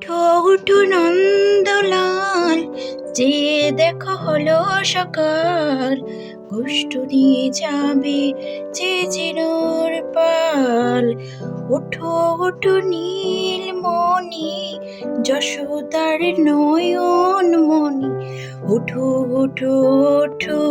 ঠোঁটু নন্দলাল যে দেখো হলো সকাল, গোষ্ঠ নিয়ে যাবে যে জিনোর পাল। ওঠো ওঠো নীলমণি যশোদার নয়ন মণি। ওঠো ওঠো ওঠো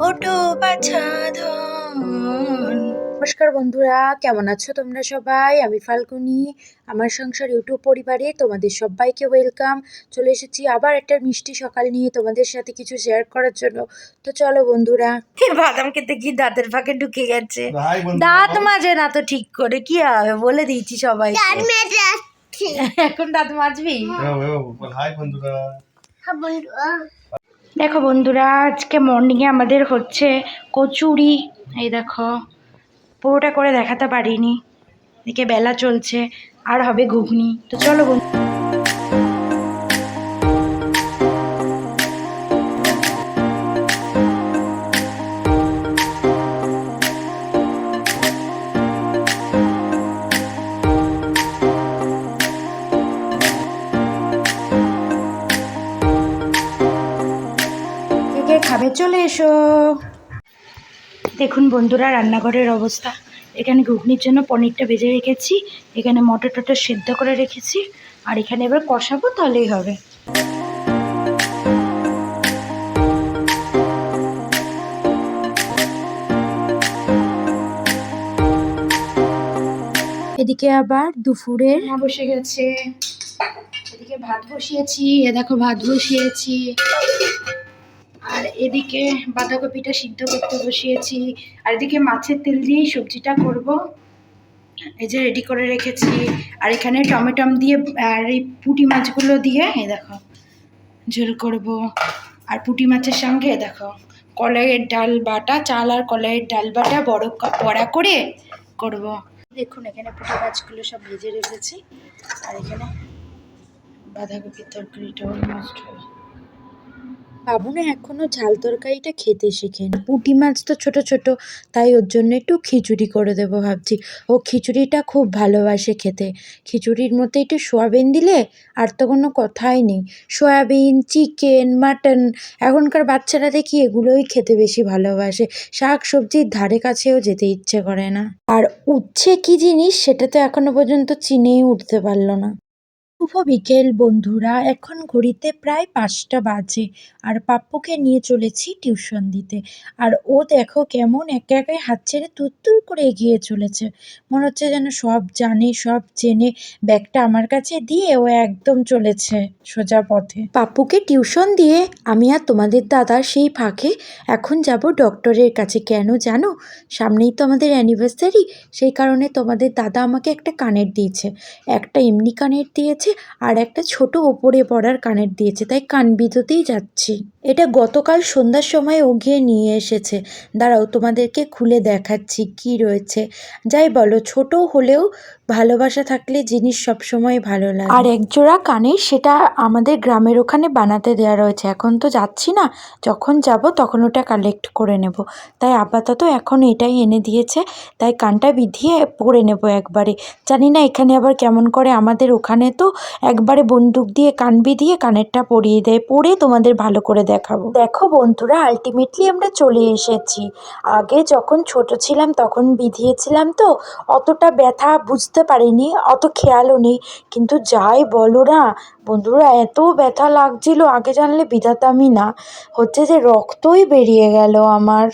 ওঠো বাছা ধন। নমস্কার বন্ধুরা কেমন আছো তোমরা সবাই? আমি ফাল্গুনি আমার সংসার ইউটিউব পরিবারে তোমাদের সবাইকে ওয়েলকাম। চলে এসেছি আবার একটা মিষ্টি সকাল নিয়ে তোমাদের সাথে কিছু শেয়ার করার জন্য। তো চলো বন্ধুরা বাদাম খেতে কি দাঁতের ফাঁকে ঢুকে গেছে। দাঁত মাজে না তো ঠিক করে কি হবে? বলে দিয়েছি সবাই এখন দাঁত মাজবি? হ্যাঁ, বল হাই বন্ধুরা। দেখো বন্ধুরা আজকে মর্নিংয়ে আমাদের হচ্ছে কচুরি। এই দেখো পুরোটা করে দেখাতে পারিনি। এদিকে বেলা চলছে, আর হবে ঘুগনি। তো চলো বন্ধু। খাবে? চলে এসো। দেখুন বন্ধুরা, রান্নাঘরের অবস্থা। এখানে ঘুগনির জন্য পনিরটা ভেজে রেখেছি, এখানে মটর টটর সেদ্ধ করে রেখেছি, আর এখানে এবার কষাবো তাহলেই হবে। এদিকে আবার দুপুরে বসে গেছে। এদিকে ভাত বসিয়েছি, এ দেখো ভাত বসিয়েছি। আর এদিকে বাঁধাকপিটা সিদ্ধ করতে বসিয়েছি। আর এদিকে মাছের তেল দিয়েই সবজিটা করব। এই যে রেডি করে রেখেছি। আর এখানে টমেটম দিয়ে, আর এই পুঁটি মাছগুলো দিয়ে, এই দেখো, ঝোল করব। আর পুঁটি মাছের সঙ্গে দেখো, কলাইয়ের ডাল বাটা, চাল আর কলাইয়ের ডাল বাটা বড় বড়া করে করব। দেখুন, এখানে পুঁটি মাছগুলো সব ভেজে রেখেছি। আর এখানে বাঁধাকপির তরকারিটা অলমোস্ট হবে বাবু না এখনও ঝাল তরকারিটা খেতে শেখেনি পুঁটি মাছ তো ছোট ছোট, তাই ওর জন্য একটু খিচুড়ি করে দেবো ভাবছি। ও খিচুড়িটা খুব ভালোবাসে খেতে। খিচুড়ির মধ্যে একটু সোয়াবিন দিলে আর তো কোনো কথাই নেই। সয়াবিন, চিকেন, মাটন, এখনকার বাচ্চারা দেখি এগুলোই খেতে বেশি ভালোবাসে। শাক সবজির ধারে কাছেও যেতে ইচ্ছে করে না। আর উচ্ছে কি জিনিস সেটা তো এখনও পর্যন্ত চিনেই উঠতে পারল না। শুভ বিকেল, বন্ধুরা। এখন ঘড়িতে প্রায় পাঁচটা বাজে আর পাপ্পুকে নিয়ে চলেছি টিউশন দিতে। আর ও দেখো কেমন একে একে হাত ছেড়ে তুত্তুর করে এগিয়ে চলেছে। মনে হচ্ছে যেন সব জানে, সব জেনে ব্যাগটা আমার কাছে দিয়ে ও একদম চলেছে সোজা পথে। পাপ্পুকে টিউশন দিয়ে আমি আর তোমাদের দাদা সেই ফাঁকে এখন যাব ডক্টরের কাছে। কেন জানো? সামনেই তো আমাদের অ্যানিভার্সারি সেই কারণে তোমাদের দাদা আমাকে একটা কানের দিয়েছে। একটা এমনি কানের দিয়েছে আর একটা ছোট ওপরে পড়ার কানের দিয়েছে তাই কান বিঁধতেই যাচ্ছি। এটা গতকাল সন্ধ্যার সময় ও গিয়ে নিয়ে এসেছে। দাঁড়াও, তোমাদেরকে খুলে দেখাচ্ছি কি রয়েছে। যাই বলো, ছোট হলেও ভালোবাসা থাকলে জিনিস সবসময় ভালো লাগে। আর একজোড়া কানের সেটা আমাদের গ্রামের ওখানে বানাতে দেওয়া রয়েছে। এখন তো যাচ্ছি না, যখন যাব তখন ওটা কালেক্ট করে নেব। তাই আপাতত এখন এটাই এনে দিয়েছে। তাই কানটা বিধিয়ে পরে নেব একবারে। জানি না এখানে আবার কেমন করে আমাদের ওখানে তো একবারে বন্দুক দিয়ে কান বিধিয়ে কানেরটা পরিয়ে দেয়। পরে তোমাদের ভালো করে দেখাবো। দেখো বন্ধুরা আলটিমেটলি আমরা চলে এসেছি। আগে যখন ছোট ছিলাম তখন বিধিয়েছিলাম তো, অতটা ব্যথা বুঝতে পারিনি, অত খেয়ালও নেই। কিন্তু যাই বলো না, বন্ধুরা, এত ব্যথা লাগছিল, আগে জানলে বিধাতামি না। হচ্ছে যে রক্তই বেরিয়ে গেল আমার।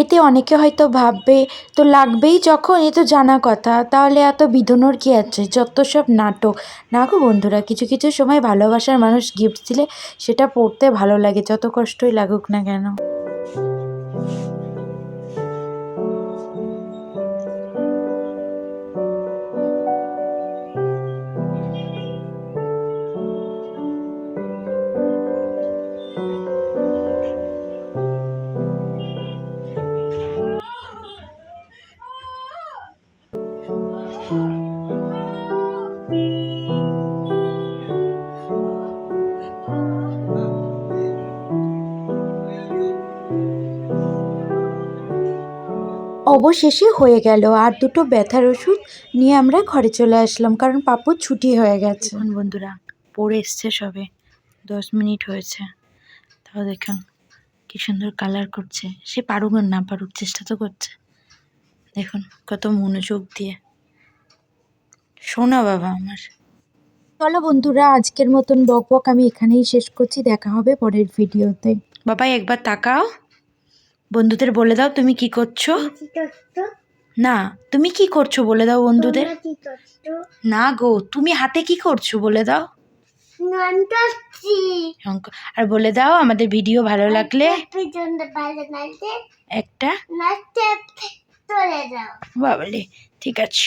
এতে অনেকে হয়তো ভাববে, তো লাগবেই যখন? এ তো জানা কথা। তাহলে এত বিধনোর কি আছে? যত সব নাটক। না গো বন্ধুরা, কিছু কিছু সময় ভালোবাসার মানুষ গিফট দিলে সেটা পড়তে ভালো লাগে, যত কষ্টই লাগুক না কেন। অবশেষে হয়ে গেল আর দুটো ব্যথার ওষুধ নিয়ে আমরা ঘরে চলে আসলাম কারণ পাপুর ছুটি হয়ে গেছে। এখন বন্ধুরা পড়ে এসছে সবে দশ মিনিট হয়েছে। তাও দেখুন কি সুন্দর কালার করছে। সে পারুক আর না পারুক চেষ্টা তো করছে। দেখুন কত মনোযোগ দিয়ে। শোনা বাবা আমার। চলো বন্ধুরা আজকের মতন বক বক আমি এখানেই শেষ করছি দেখা হবে পরের ভিডিওতে বাবা একবার তাকাও। বন্ধুদের বলে দাও তুমি কি করছ? না তুমি কি করছ বলে দাও বন্ধুদের? না গো তুমি হাতে কি করছ বলে দাও? আর বলে দাও আমাদের ভিডিও ভালো লাগলে। একটা। বাবলে ঠিক আছে।